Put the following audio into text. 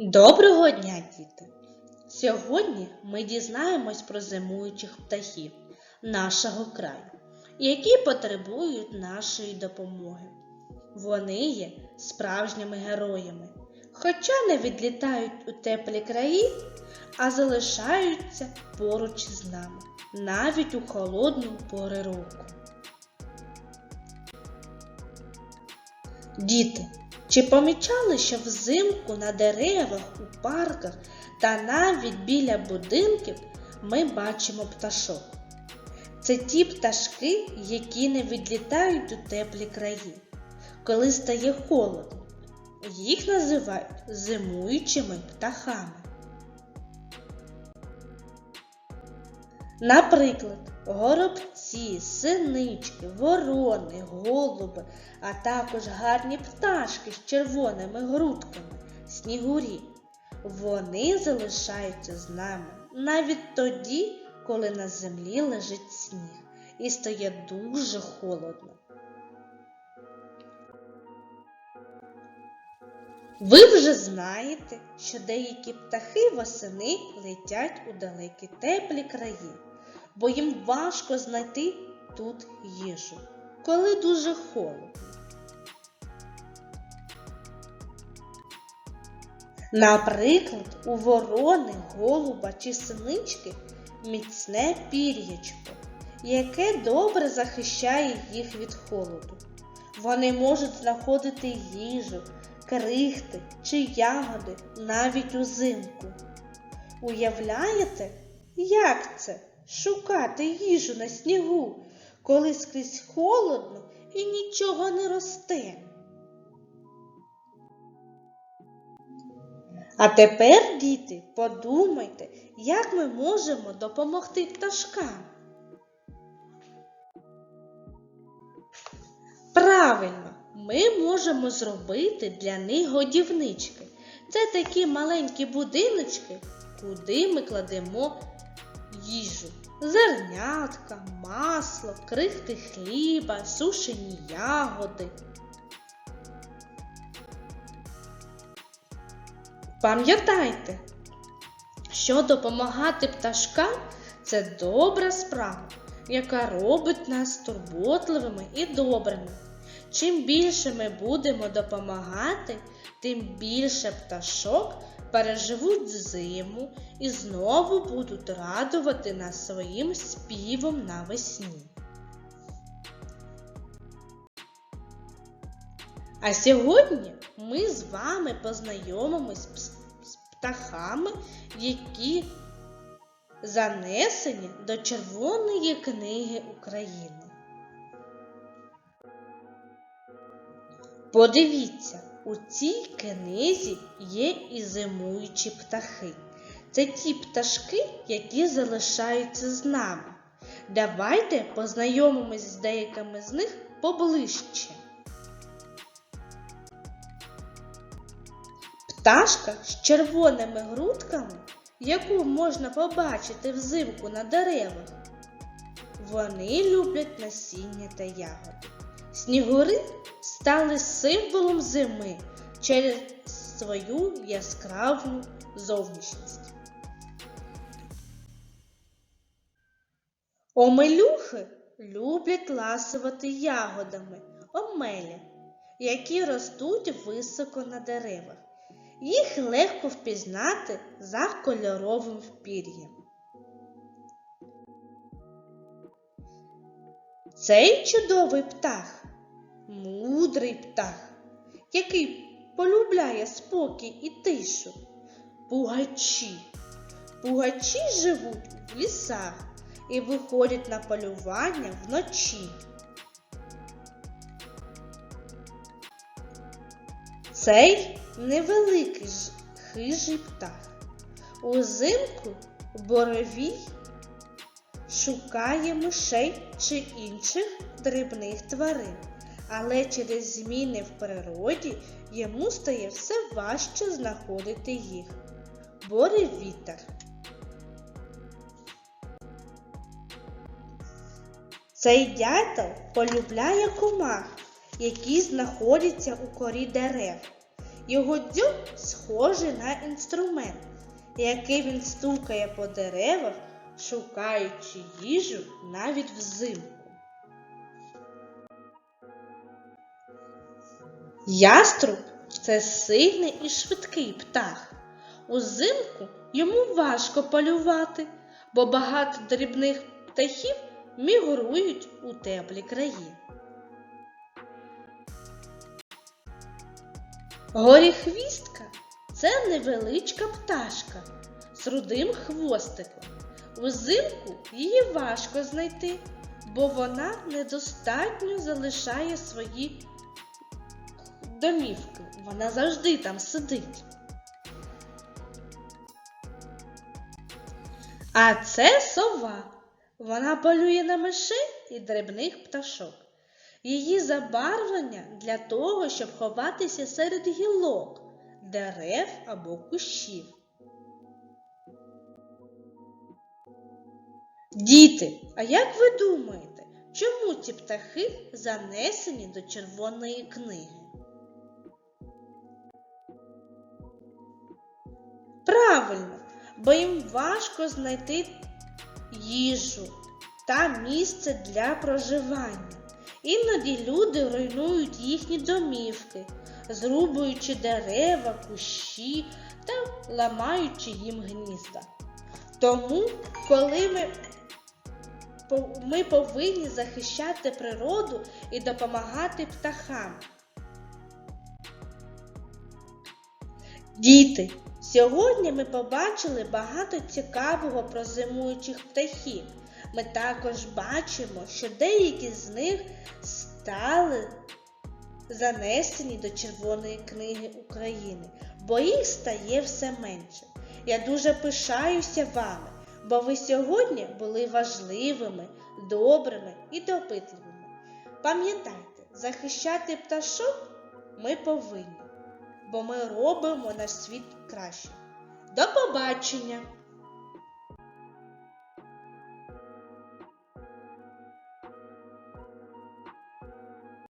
Доброго дня, діти! Сьогодні ми дізнаємось про зимуючих птахів нашого краю, які потребують нашої допомоги. Вони є справжніми героями, хоча не відлітають у теплі краї, а залишаються поруч з нами, навіть у холодну пори року. Діти, чи помічали, що взимку на деревах, у парках та навіть біля будинків ми бачимо пташок? Це ті пташки, які не відлітають у теплі краї, коли стає холодно. Їх називають зимуючими птахами. Наприклад, горобці, синички, ворони, голуби, а також гарні пташки з червоними грудками, снігурі. Вони залишаються з нами навіть тоді, коли на землі лежить сніг і стає дуже холодно. Ви вже знаєте, що деякі птахи восени летять у далекі теплі краї, бо їм важко знайти тут їжу, коли дуже холодно. Наприклад, у ворони, голуба чи синички міцне пір'ячко, яке добре захищає їх від холоду. Вони можуть знаходити їжу, крихти чи ягоди навіть узимку. Уявляєте, як це шукати їжу на снігу, коли скрізь холодно і нічого не росте? А тепер, діти, подумайте, як ми можемо допомогти пташкам. Правильно, ми можемо зробити для них годівнички. Це такі маленькі будиночки, куди ми кладемо їжу. Зернятка, масло, крихти хліба, сушені ягоди. Пам'ятайте, що допомагати пташкам це добра справа, яка робить нас турботливими і добрими. Чим більше ми будемо допомагати, тим більше пташок переживуть зиму і знову будуть радувати нас своїм співом навесні. А сьогодні ми з вами познайомимось з птахами, які занесені до Червоної книги України. Подивіться, у цій книзі є і зимуючі птахи. Це ті пташки, які залишаються з нами. Давайте познайомимось з деякими з них поближче. Пташка з червоними грудками, яку можна побачити взимку на деревах. Вони люблять насіння та ягоди. Снігури стали символом зими через свою яскраву зовнішність. Омелюхи люблять ласувати ягодами омелі, які ростуть високо на деревах. Їх легко впізнати за кольоровим пір'ям. Цей чудовий птах мудрий птах, який полюбляє спокій і тишу. Пугачі. Пугачі живуть в лісах і виходять на полювання вночі. Цей невеликий хижий птах. Узимку боровій шукає мишей чи інших дрібних тварин, але через зміни в природі йому стає все важче знаходити їх. Боре вітер. Цей дятел полюбляє комах, які знаходяться у корі дерев Його дзьоб схожий на інструмент, який він стукає по деревах, шукаючи їжу навіть взимку. Яструб це сильний і швидкий птах. Узимку йому важко полювати, бо багато дрібних птахів мігрують у теплі краї. Горіхвістка це невеличка пташка з рудим хвостиком. Узимку її важко знайти, бо вона недостатньо залишає свої домівки. Вона завжди там сидить. А це сова. Вона полює на мишей і дрібних пташок. Її забарвлення для того, щоб ховатися серед гілок, дерев або кущів. Діти, а як ви думаєте, чому ці птахи занесені до червоної книги? Правильно, бо їм важко знайти їжу та місце для проживання. Іноді люди руйнують їхні домівки, зрубуючи дерева, кущі та ламаючи їм гнізда. Тому, коли ми, ми повинні захищати природу і допомагати птахам. Діти, сьогодні ми побачили багато цікавого про зимуючих птахів. Ми також бачимо, що деякі з них стали занесені до Червоної книги України, бо їх стає все менше. Я дуже пишаюся вами, бо ви сьогодні були важливими, добрими і допитливими. Пам'ятайте, захищати пташок ми повинні, бо ми робимо наш світ краще. До побачення!